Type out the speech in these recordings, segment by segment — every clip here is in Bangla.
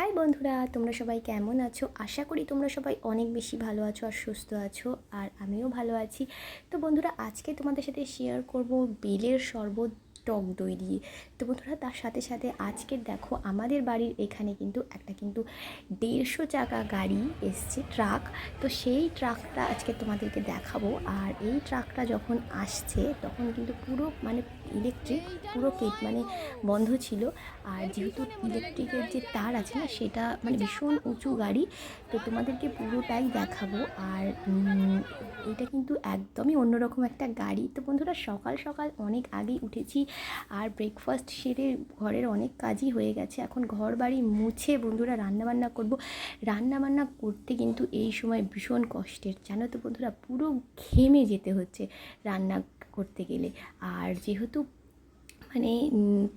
হাই বন্ধুরা, তোমরা সবাই কেমন আছো? আশা করি তোমরা সবাই অনেক বেশি ভালো আছো আর সুস্থ আছো, আর আমিও ভালো আছি। তো বন্ধুরা, আজকে তোমাদের সাথে শেয়ার করব বেলের শরবত টক দই দিয়ে তো বন্ধুরা, তার সাথে সাথে আজকের দেখো আমাদের বাড়ির এখানে কিন্তু একটা কিন্তু দেড়শো চাকা গাড়ি এসছে, ট্রাক। তো সেই ট্রাকটা আজকে তোমাদেরকে দেখাবো। আর এই ট্রাকটা যখন আসছে, তখন কিন্তু পুরো মানে ইলেকট্রিক পুরো কেট মানে বন্ধ ছিল। আর যেহেতু ইলেকট্রিকের যে তার আছে না, সেটা মানে ভীষণ উঁচু গাড়ি। তো তোমাদেরকে পুরোটাই দেখাবো। আর এটা কিন্তু একদমই অন্যরকম একটা গাড়ি। তো বন্ধুরা, সকাল সকাল অনেক আগেই উঠেছি। আর ব্রেকফাস্ট সেরে ঘরের অনেক কাজই হয়ে গেছে। এখন ঘর বাড়ি মুছে বন্ধুরা রান্নাবান্না করব। রান্নাবান্না করতে কিন্তু এই সময় ভীষণ কষ্টের। জানো তো বন্ধুরা, পুরো ঘেমে যেতে হচ্ছে রান্না করতে গেলে। আর যেহেতু মানে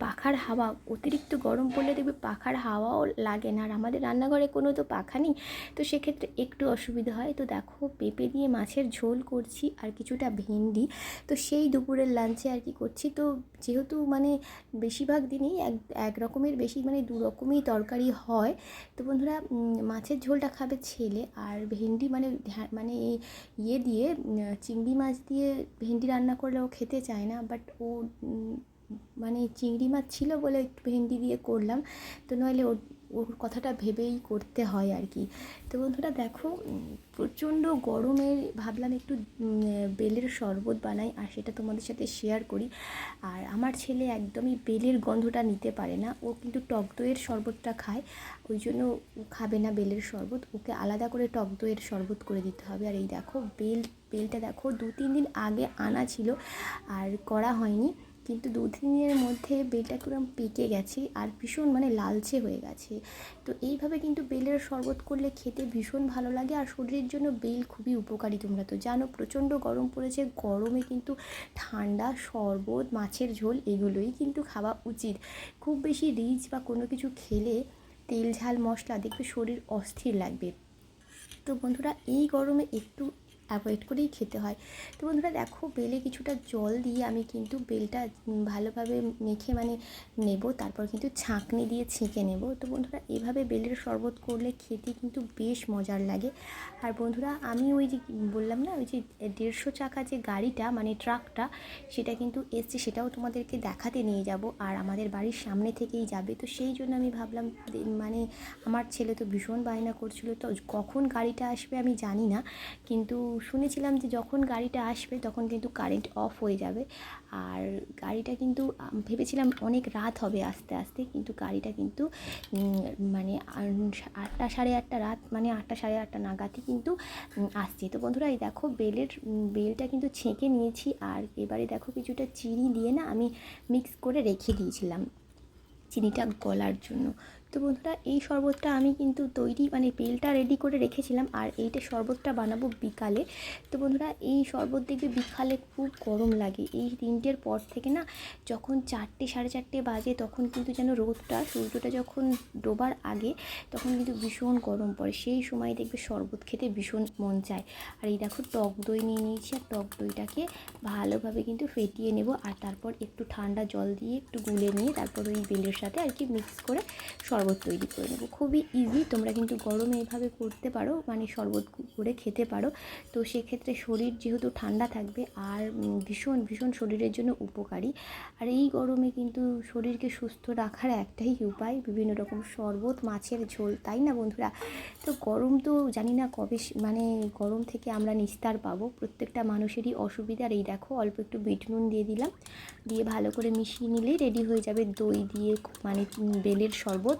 পাখার হাওয়া, অতিরিক্ত গরম পড়লে দেখবে পাখার হাওয়াও লাগে না। আর আমাদের রান্নাঘরে কোনো তো পাখা নেই, তো সেক্ষেত্রে একটু অসুবিধা হয়। তো দেখো, পেঁপে দিয়ে মাছের ঝোল করছি আর কিছুটা ভেন্ডি। তো সেই দুপুরের লাঞ্চে আর কি করছি। তো যেহেতু মানে বেশিরভাগ দিনই এক এক রকমের বেশি মানে দু রকমই তরকারি হয়, তো বন্ধুরা মাছের ঝোলটা খাবে ছেলে আর ভেন্ডি মানে মানে ইয়ে দিয়ে চিংড়ি মাছ দিয়ে ভেন্ডি রান্না করলে ও খেতে চায় না, বাট ও মানে চিংড়ি মাছ ছিল বলে একটু ভেন্ডি দিয়ে করলাম, তো নইলে ওর ওর কথাটা ভেবেই করতে হয় আর কি। তো বন্ধুরা দেখো প্রচণ্ড গরমে ভাবলাম একটু বেলের শরবত বানাই আর সেটা তোমাদের সাথে শেয়ার করি। আর আমার ছেলে একদমই বেলের গন্ধটা নিতে পারে না, ও কিন্তু টক দইয়ের শরবতটা খায়, ওই জন্য ও খাবে না বেলের শরবত, ওকে আলাদা করে টক দইয়ের শরবত করে দিতে হবে। আর এই দেখো, বেল, বেলটা দেখো দু তিন দিন আগে আনা ছিল, আর করা হয়নি। কিন্তু দু দিনের মধ্যে বেলটা কিরম পেকে গেছে আর ভীষণ মানে লালচে হয়ে গেছে। তো এইভাবে কিন্তু বেলের শরবত করলে খেতে ভীষণ ভালো লাগে আর শরীরের জন্য বেল খুবই উপকারী তোমরা তো জানো, প্রচণ্ড গরম পড়েছে, গরমে কিন্তু ঠান্ডা, শরবত, মাছের ঝোল এগুলোই কিন্তু খাওয়া উচিত। খুব বেশি রিচ বা কোনো কিছু খেলে তেল, ঝাল, মশলা দেখবে শরীর অস্থির লাগবে। তো বন্ধুরা, এই গরমে একটু অ্যাভয়েড করেই খেতে হয়। তো বন্ধুরা দেখো, বেলে কিছুটা জল দিয়ে আমি কিন্তু বেলটা ভালোভাবে মেখে মানে নেব, তারপর কিন্তু ছাঁকনি দিয়ে ছেঁকে নেব। তো বন্ধুরা এভাবে বেলের শরবত করলে খেতে কিন্তু বেশ মজার লাগে। আর বন্ধুরা আমি ওই যে বললাম না, ওই যে দেড়শো চাকা যে গাড়িটা মানে ট্রাকটা, সেটা কিন্তু এসছে, সেটাও তোমাদেরকে দেখাতে নিয়ে যাব। আর আমাদের বাড়ির সামনে থেকেই যাবে। তো সেই জন্য আমি ভাবলাম মানে আমার ছেলে তো ভীষণ বায়না করছিল, তো কখন গাড়িটা আসবে আমি জানি না। কিন্তু শুনেছিলাম যে যখন গাড়িটা আসবে তখন কিন্তু কারেন্ট অফ হয়ে যাবে। আর গাড়িটা কিন্তু ভেবেছিলাম অনেক রাত হবে আস্তে আস্তে, কিন্তু গাড়িটা কিন্তু মানে আটটা সাড়ে আটটা রাত মানে আটটা সাড়ে আটটা নাগাদই কিন্তু আসছে। তো বন্ধুরা, এই দেখো বেলের বেলটা কিন্তু ছেঁকে নিয়েছি, আর এবারে দেখো কিছুটা চিনি দিয়ে না আমি মিক্স করে রেখে দিয়েছিলাম। চিনিটা গলার জন্য। তো বন্ধুরা, এই শরবতটা আমি কিন্তু তৈরি মানে বেলটা রেডি করে রেখেছিলাম আর এইটা শরবতটা বানাবো বিকালে। তো বন্ধুরা, এই শরবত দেখবে বিকালে খুব গরম লাগে। এই তিনটের পর থেকে না, যখন চারটে, সাড়ে চারটে বাজে, তখন কিন্তু যেন রোদটা, সূর্যটা যখন ডোবার আগে, তখন কিন্তু ভীষণ গরম পড়ে। সেই সময় দেখবে শরবত খেতে ভীষণ মন চায়। আর এই দেখো, টক দই নিয়ে নিয়েছি আর টক দইটাকে ভালোভাবে কিন্তু ফেটিয়ে নেব আর তারপর একটু ঠান্ডা জল দিয়ে একটু গুলে নিয়ে তারপর ওই বেলের সাথে আর কি মিক্স করে শরবত তৈরি করে নেব। খুবই ইজি তোমরা কিন্তু গরমে এভাবে করতে পারো মানে শরবত করে খেতে পারো। তো সেক্ষেত্রে শরীর যেহেতু ঠান্ডা থাকবে, আর ভীষণ ভীষণ শরীরের জন্য উপকারী। আর এই গরমে কিন্তু শরীরকে সুস্থ রাখার একটাই উপায়, বিভিন্ন রকম শরবত, মাছের ঝোল, তাই না বন্ধুরা? তো গরম তো জানি না কবে মানে গরম থেকে আমরা নিস্তার পাবো, প্রত্যেকটা মানুষেরই অসুবিধা। আর এই দেখো, অল্প একটু বিট নুন দিয়ে দিলাম, দিয়ে ভালো করে মিশিয়ে নিলেই রেডি হয়ে যাবে দই দিয়ে মানে বেলের শরবত।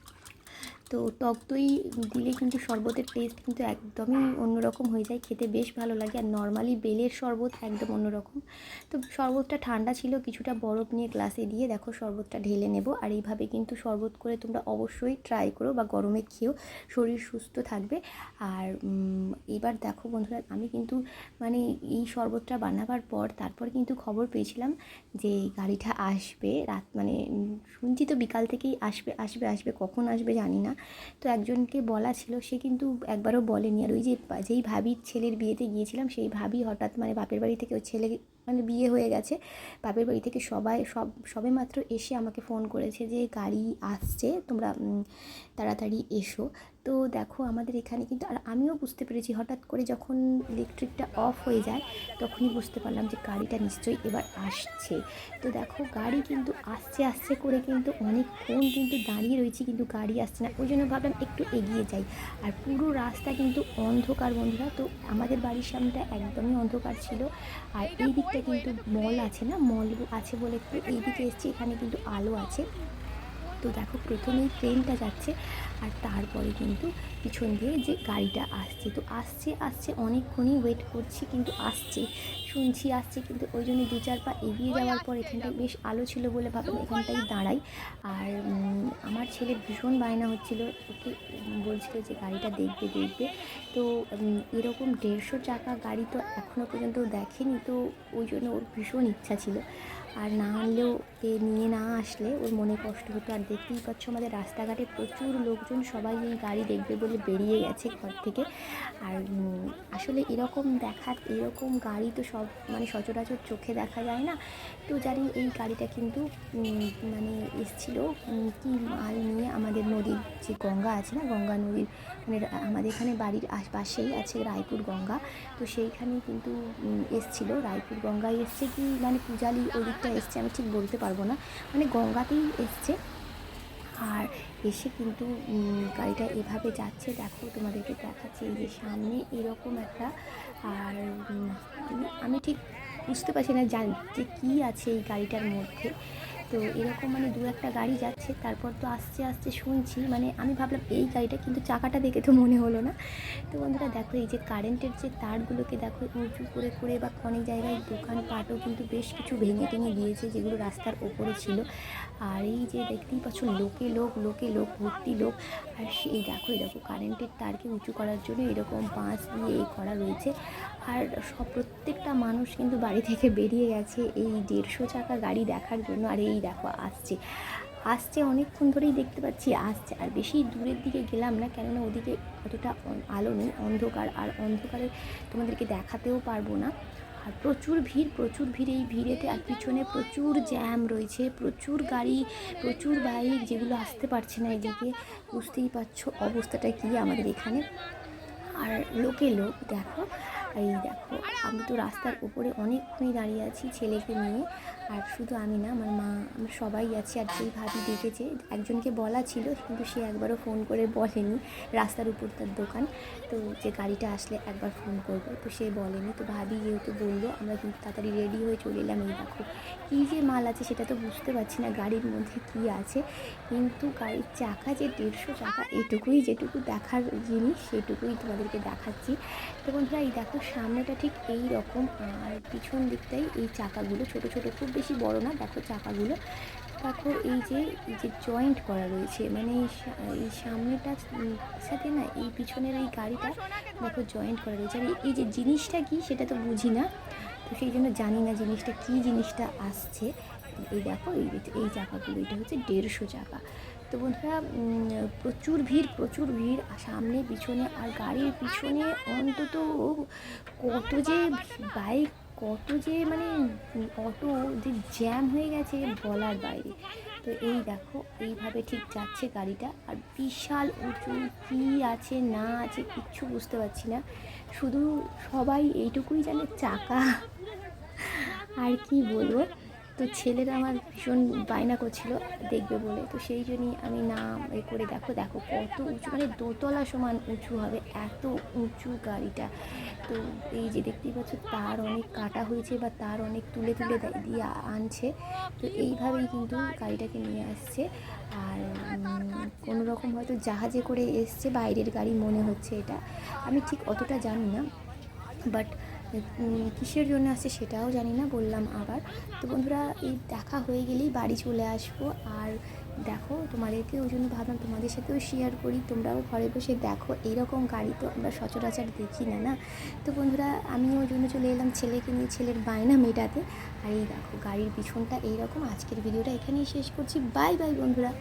তো টক দই দিলে কিন্তু শরবতের টেস্ট কিন্তু একদমই অন্যরকম হয়ে যায়, খেতে বেশ ভালো লাগে। আর নর্মালি বেলের শরবত একদম অন্যরকম। তো শরবতটা ঠান্ডা ছিল, কিছুটা বরফ নিয়ে গ্লাসে দিয়ে দেখো শরবতটা ঢেলে নেব। আর এইভাবে কিন্তু শরবত করে তোমরা অবশ্যই ট্রাই করো বা গরমে খেয়েও শরীর সুস্থ থাকবে। আর এবার দেখো বন্ধুরা, আমি কিন্তু মানে এই শরবতটা বানাবার পর তারপর কিন্তু খবর পেয়েছিলাম যে গাড়িটা আসবে। রাত মানে শুনছি তো বিকাল থেকেই আসবে আসবে আসবে, কখন আসবে জানি না। তো একজনকে বলা ছিল, সে কিন্তু একবারও বলেনি। আর ওই যে যেই ভাবির ছেলের বিয়েতে গিয়েছিলাম, সেই ভাবি হঠাৎ মানে বাপের বাড়ি থেকে ওই ছেলে মানে বিয়ে হয়ে গেছে। বাপের বাড়ি থেকে সবাই, সব, সবে মাত্র এসে আমাকে ফোন করেছে যে, গাড়ি আসছে, তোমরা তাড়াতাড়ি এসো। তো দেখো আমাদের এখানে কিন্তু, আর আমিও বুঝতে পেরেছি হঠাৎ করে যখন ইলেকট্রিকটা অফ হয়ে যায়, তখনই বুঝতে পারলাম যে গাড়িটা নিশ্চয়ই এবার আসছে। তো দেখো গাড়ি কিন্তু আসছে আসছে করে কিন্তু অনেকক্ষণ কিন্তু দাঁড়িয়ে রয়েছি, কিন্তু গাড়ি আসছে না। ওই জন্য ভাবলাম একটু এগিয়ে যাই। আর পুরো রাস্তা কিন্তু অন্ধকার বন্ধুরা, তো আমাদের বাড়ির সামনেটা একদমই অন্ধকার ছিল। আর এই দিকটা কিন্তু মল আছে না, মল আছে বলে একটু এই দিকে এসেছি, এখানে কিন্তু আলো আছে। তো দেখো প্রথমেই ট্রেনটা যাচ্ছে আর তারপরে কিন্তু পিছন দিয়ে যে গাড়িটা আসছে। তো আসছে আসছে, অনেকক্ষণই ওয়েট করছি, কিন্তু আসছে শুনছি, আসছে, কিন্তু ওই জন্য দু চার পা এগিয়ে যাওয়ার পর এখানটায় বেশ আলো ছিল বলে ভাবলাম এখানটাই দাঁড়াই। আর আমার ছেলে ভীষণ বায়না হচ্ছিল, ওকে বলছিল যে গাড়িটা দেখবে দেখবে। তো এরকম দেড়শো চাকা গাড়ি তো এখনও পর্যন্ত দেখেনি, তো ওই জন্য ওর ভীষণ ইচ্ছা ছিল। আর না আনলেও এ নিয়ে না আসলে ওর মনে কষ্ট হতো। আর দেখতেই পাচ্ছ আমাদের রাস্তাঘাটে প্রচুর লোকজন সবাই এই গাড়ি দেখবে বলে বেরিয়ে গেছে ঘর থেকে। আর আসলে এরকম দেখার, এরকম গাড়ি তো সব মানে সচরাচর চোখে দেখা যায় না। তো জানি এই গাড়িটা কিন্তু মানে এসছিল কি মাল নিয়ে আমাদের নদীর যে গঙ্গা আছে না, গঙ্গা নদীর মানে আমাদের এখানে বাড়ির আশপাশেই আছে রায়পুর গঙ্গা। তো সেইখানে কিন্তু এসছিল, রায়পুর গঙ্গায় এসছে কি মানে পূজালি ওই দিকটা এসছে, আমি ঠিক বলতে পারব না। মানে গঙ্গাতেই এসছে। আর এসে কিন্তু গাড়িটা এভাবে যাচ্ছে, দেখো তোমাদেরকে দেখাচ্ছি, এই যে সামনে এরকম একটা, আর আমি- ঠিক বুঝতে পারছি না জানি, যে কী আছে এই গাড়িটার মধ্যে। তো এরকম মানে দু একটা গাড়ি যাচ্ছে, তারপর তো আস্তে আস্তে শুনছি মানে আমি ভাবলাম এই গাড়িটা কিন্তু চাকাটা দেখে তো মনে হলো না। তো বন্ধুরা দেখো এই যে কারেন্টের যে তারগুলোকে দেখো উঁচু করে করে বা অনেক জায়গায় দোকানপাটও কিন্তু বেশ কিছু ভেঙে টেঙে দিয়েছে যেগুলো রাস্তার ওপরে ছিল। আর এই যে দেখতেই পাচ্ছ লোকে লোক লোকে লোক, ভর্তি লোক। আর সেই দেখো দেখো কারেন্টের তারকে উঁচু করার জন্য এরকম বাঁশ দিয়ে এই করা রয়েছে। আর সব প্রত্যেকটা মানুষ কিন্তু বাড়ি থেকে বেরিয়ে গেছে এই দেড়শো চাকা গাড়ি দেখার জন্য। আর এই দেখো, আসছে। আসছে অনেকক্ষণ ধরেই দেখতে পাচ্ছি, আসছে। আর বেশি দূরের দিকে গেলাম না, কেননা ওদিকে অতটা আলো নেই, অন্ধকার। আর অন্ধকারে তোমাদেরকে দেখাতেও পারব না। আর প্রচুর ভিড় প্রচুর ভিড় এই ভিড়েতে। আর পিছনে প্রচুর জ্যাম রয়েছে, প্রচুর গাড়ি, প্রচুর বাইক যেগুলো আসতে পারছে না এদিকে। বুঝতেই পারছ অবস্থাটা কী আমাদের এখানে। আর লোকে লোক, দেখো এই দেখো, আমি তো রাস্তার উপরে অনেকক্ষণই দাঁড়িয়ে আছি ছেলেকে নিয়ে। আর শুধু আমি না, আমার মা, আমরা সবাই আছি আর যেই ভাবি দেখেছে, একজনকে বলা ছিল, কিন্তু সে একবারও ফোন করে বলেনি, রাস্তার উপর তার দোকান। তো যে গাড়িটা আসলে একবার ফোন করবে, তো সে বলেনি। তো ভাবি যেহেতু বলল, আমরা কিন্তু তাড়াতাড়ি রেডি হয়ে চলে এলাম। এই দেখো, কী যে মাল আছে সেটা তো বুঝতে পারছি না গাড়ির মধ্যে কী আছে। কিন্তু গাড়ির চাকা যে দেড়শো চাকা, এটুকুই যেটুকু দেখার জিনিস, সেটুকুই তোমাদেরকে দেখাচ্ছি। তো বন্ধুরা, এই দেখো সামনেটা ঠিক এই রকম, আর পিছন দিকটাই এই চাকাগুলো, ছোট ছোট, খুব বেশি বড় না, দেখো চাকাগুলো। দেখো এই যে এই যে জয়েন্ট করা রয়েছে মানে এই সামনেটা সাথে না, এই পিছনের এই গাড়িটা দেখো জয়েন্ট করা রয়েছে। আর এই যে জিনিসটা কি, সেটা তো বুঝি না, তো সেই জন্য জানি না জিনিসটা কী জিনিসটা আসছে। এই দেখো, এই এই চাকাগুলো, এটা হচ্ছে দেড়শো চাকা। তো বন্ধুরা প্রচুর ভিড় প্রচুর ভিড়। আর সামনে, পিছনে, আর গাড়ির পিছনে অন্তত কত যে বাইক, কত যে মানে অটো যে জ্যাম হয়ে গেছে বলার বাইরে। তো এই দেখো, এইভাবে ঠিক যাচ্ছে গাড়িটা। আর বিশাল উঁচু কী আছে, না আছে, কিচ্ছু বুঝতে পারছি না। শুধু সবাই এইটুকুই জানে, চাকা। আর কি বলব? তো ছেলেরা আমার ভীষণ বায়না করছিল দেখবে বলে। তো সেই জন্যই আমি না এ করে দেখো দেখো কত উঁচু মানে দোতলা সমান উঁচু হবে, এত উঁচু গাড়িটা। তো এই যে দেখতেই পাচ্ছ, তার অনেক কাটা হয়েছে বা তার অনেক তুলে তুলে দিয়ে আনছে। তো এইভাবেই কিন্তু গাড়িটাকে নিয়ে আসছে। আর কোনো রকম হয়তো জাহাজে করে এসছে, বাইরের গাড়ি মনে হচ্ছে এটা। আমি ঠিক অতটা জানি না, বাট কিসের জন্য আসছে সেটাও জানি না, বললাম আবার। তো বন্ধুরা, এই দেখা হয়ে গেলেই বাড়ি চলে আসব। আর দেখো, তোমাদেরকে ওই জন্য ভাবলাম তোমাদের সাথেও শেয়ার করি, তোমরাও ঘরে বসে দেখো এইরকম গাড়ি তো আমরা সচরাচর দেখি না না? তো বন্ধুরা, আমিও ওই জন্য চলে এলাম ছেলেকে নিয়ে, ছেলের বায়না মেটাতে। আর এই দেখো, গাড়ির পিছনটা এইরকম। আজকের ভিডিওটা এখানেই শেষ করছি। বাই বাই বন্ধুরা।